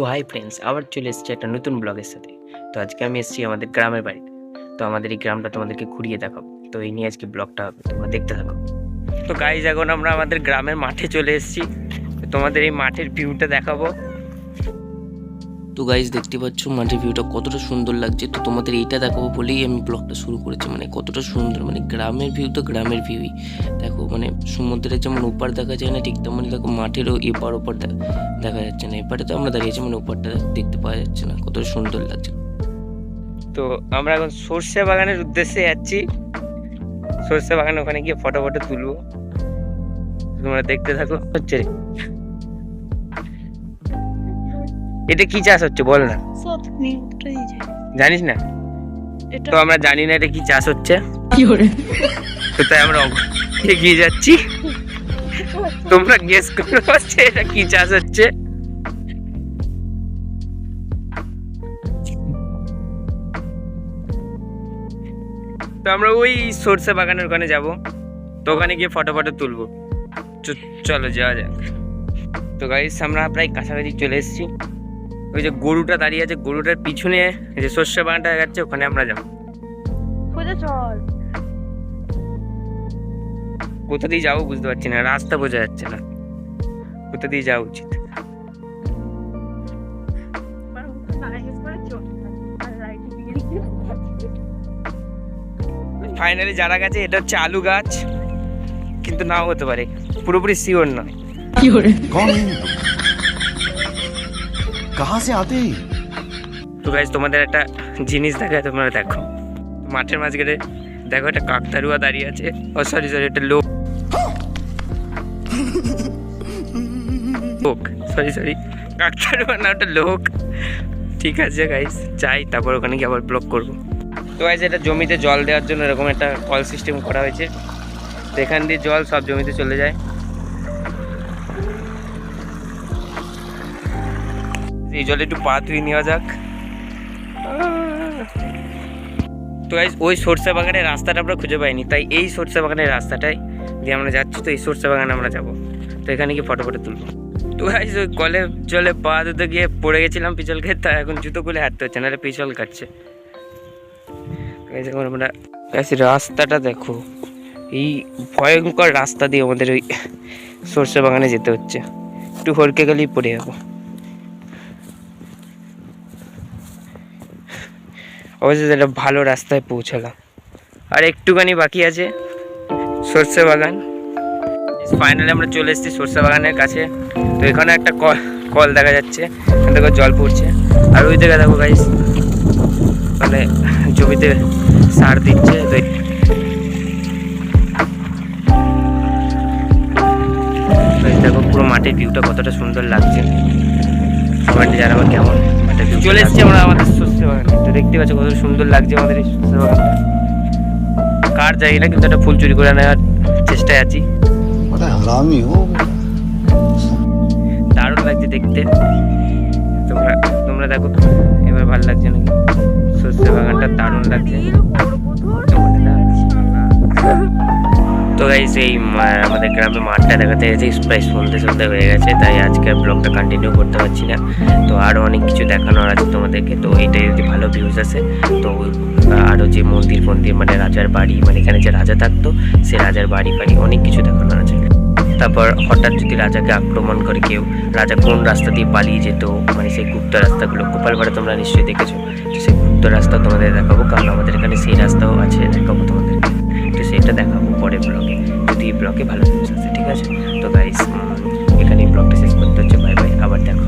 তো hi friends আবার চলে এসেছি একটা নতুন ব্লগের সাথে। তো আজকে আমি এসেছি আমাদের গ্রামের বাড়িতে। তো আমাদের এই গ্রামটা তোমাদেরকে ঘুরিয়ে দেখাবো। তো এই নিয়ে আজকে ব্লগটা হবে তোমরা দেখতে থাকো। তো গাইজ এখন আমরা আমাদের গ্রামের মাঠে চলে এসেছি। তোমাদের এই মাঠের ভিউটা দেখাবো। তো গাইজ দেখতে পাচ্ছ মাঠের ভিউটা কতটা সুন্দর লাগছে। তো তোমাদের এইটা দেখাবো বলেই আমি ব্লগটা শুরু করেছি। মানে কতটা সুন্দর মানে গ্রামের ভিউ তো গ্রামের ভিউই দেখো মানে সমুদ্রের যেমন ওপার দেখা যায় না, ঠিক তেমনই দেখো মাঠেরও এপার ওপার দেখা যাচ্ছে না। এপারে তো আমরা দাঁড়িয়েছি মানে ওপারটা দেখতে পাওয়া যাচ্ছে না। কত সুন্দর লাগছে। তো আমরা এখন সর্ষে বাগানের উদ্দেশ্যে যাচ্ছি। সর্ষে বাগানে ওখানে গিয়ে ফটো ফটো তুলবো। তোমরা দেখতে থাকো। হচ্ছে। এটা কি চাষ হচ্ছে বল না। জানিস না? তো আমরা জানি না এটা কি চাষ হচ্ছে। তো তাই আমরা এগিয়ে যাচ্ছি। তোমরা গেস করো এটা কি চাষ হচ্ছে। তো আমরা ওই সরষে বাগানের ওখানে যাব। তো ওখানে গিয়ে ফটো ফটো তুলবো। চ- চলো যাওয়া যাক। তো গাইস আমরা প্রায় কাছাকাছি চলে এসেছি। ওই যে গরুটা দাঁড়িয়ে আছে গরুটার পিছনে যে শস্য বাগানটা যাচ্ছে ওখানে আমরা যাব। কোথা দিয়ে যাব বুঝতে পারছি না রাস্তা বোঝা যাচ্ছে না। কোথা দিয়ে যাওয়া উচিত? ফাইনালি যারা গেছে এটা হচ্ছে আলু গাছ কিন্তু নাও হতে পারে। পুরোপুরি শিওর নয়। কি করে? कहाँ से आते हैं ये? তো গাইজ তোমাদের একটা জিনিস দেখায় তোমরা দেখো মাঠের মাঝখানে দেখো একটা কাকতারুয়া দাঁড়িয়ে আছে ও সরি সরি একটা লোক লোক সরি সরি কাকতারুয়া না ওটা লোক ঠিক আছে গাইজ যাই তারপর ওখানে গিয়ে আবার ব্লক করবো তো গাইজ এটা জমিতে জল দেওয়ার জন্য এরকম একটা কল সিস্টেম করা হয়েছে তো এখান দিয়ে জল সব জমিতে চলে যায় এই জলে একটু পা ধুয়ে নেওয়া যাক। তো ওই সরষে বাগানের রাস্তাটা আমরা খুঁজে পাইনি। তাই এই সরষে বাগানের রাস্তাটাই দিয়ে আমরা যাচ্ছি। তো এই সরষে বাগানে আমরা যাব। তো এখানে গিয়ে ফটো ফটো তুলবো। তো গাইজ ওই কলে জলে পা ধুতে গিয়ে পড়ে গেছিলাম পিছল খেয়ে তা এখন জুতো খুলে হাঁটতে হচ্ছে, নাহলে পিছল কাটছে। আমরা রাস্তাটা দেখো। এই ভয়ঙ্কর রাস্তা দিয়ে আমাদের ওই সরষে বাগানে যেতে হচ্ছে। একটু হরকে গেলেই পড়ে যাব। অবশ্যই একটা ভালো রাস্তায় পৌঁছালাম। আর একটুখানি বাকি আছে, সর্ষে বাগান। ফাইনালি আমরা চলে এসেছি সর্ষে বাগানের কাছে। তো এখানে একটা কল কল দেখা যাচ্ছে, এখান থেকে জল পড়ছে। আর ওই দিকে দেখো গাইস মানে জমিতে সার দিচ্ছে তো দেখো পুরো মাটির ভিউটা কতটা সুন্দর লাগছে। কমেন্টে জানাব কেমন? চলে এসছি আমরা আমাদের সর্ষে বাগানে তো দেখতে পাচ্ছ কত সুন্দর লাগছে আমাদের এই সর্ষে বাগানটা কার যাই না কিন্তু একটা ফুল চুরি করে নেওয়ার চেষ্টায় আছি। দারুণ লাগছে দেখতে। তোমরা তোমরা দেখো এবার ভালো লাগছে নাকি? সর্ষে বাগানটা দারুণ লাগছে। তো গাইস এই আমাদের গ্রামে মাঠটা দেখাতে গেছে প্রায় সন্ধে সন্ধে হয়ে গেছে, তাই আজকে ব্লগটা কন্টিনিউ করতে পারছি না। তো আরও অনেক কিছু দেখানোর আছে তোমাদেরকে, তো এইটাই যদি ভালো ভিউজ আসে, তো আরও যে মন্দির ফন্দির মানে রাজার বাড়ি মানে এখানে যে রাজা থাকতো, সে রাজার বাড়ি বাড়ি অনেক কিছু দেখানোর আছে। তারপর হঠাৎ যদি রাজাকে আক্রমণ করে কেউ, রাজা কোন রাস্তা দিয়ে পালিয়ে যেত মানে সেই গুপ্ত রাস্তাগুলো গোপাল গোপালপাড়া তোমরা নিশ্চয়ই দেখেছ সেই গুপ্ত রাস্তা তোমাদের দেখাবো, কারণ আমাদের এখানে সেই রাস্তাও আছে, দেখাবো তোমাদেরকে তো সেটা দেখাবো পরের ব্লগে যদি ব্লগে ভালো জিনিস আছে ঠিক আছে? তো গাইস এখানে ব্লগটা শেষ করতে হচ্ছে। বাই বাই আবার দেখা